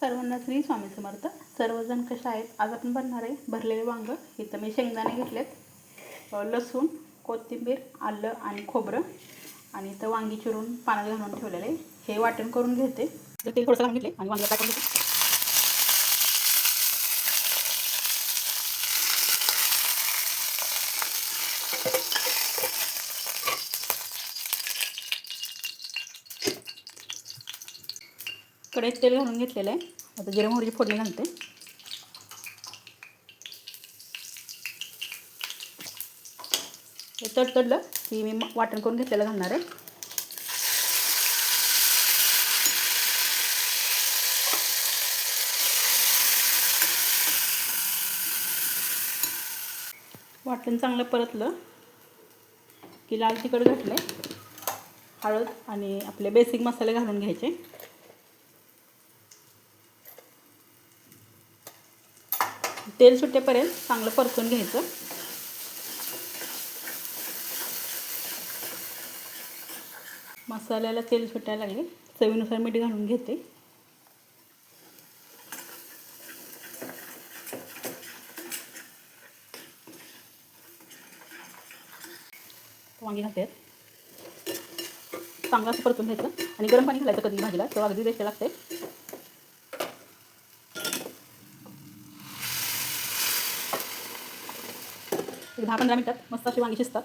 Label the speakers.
Speaker 1: सर्वांना श्री स्वामी समर्थ. सर्वजण कशा आहेत? आज आपण बनणार आहे भरलेले वांग. इथं मी शेंगदाणे घेतलेत. लसूण कोथिंबीर आलं आणि खोबरं. आणि इथं वांगी चिरून पाण्यात घालून ठेवलेलं आहे. हे वाटण करून घेते. तर तेल थोडंसं घालून घेतले आणि वांग टाकून घेते? कढईत तेल घालून घेतलेलं आहे. आता जिरे मोहरीची फोडणी घालते. हे तडतडलं की मी वाटण करून घेतलेलं घालणार आहे. वाटण चांगलं परतलं की लाल तिखट घातलं हळद आणि आपले बेसिक मसाले घालून घ्यायचे. तेल सुटेपर्यंत चांगलं परतून घ्यायचं. मसाल्याला तेल सुटायला लागले. चवीनुसार मीठ घालून घेते. वांगी घालते चांगलं असं परतून घ्यायचं. आणि गरम पाणी घालायचं कधी भाजीला. तेव्हा अगदी रेस्ट लागते दहा पंधरा मिनटात मस्त अशी वांगी शिजतात.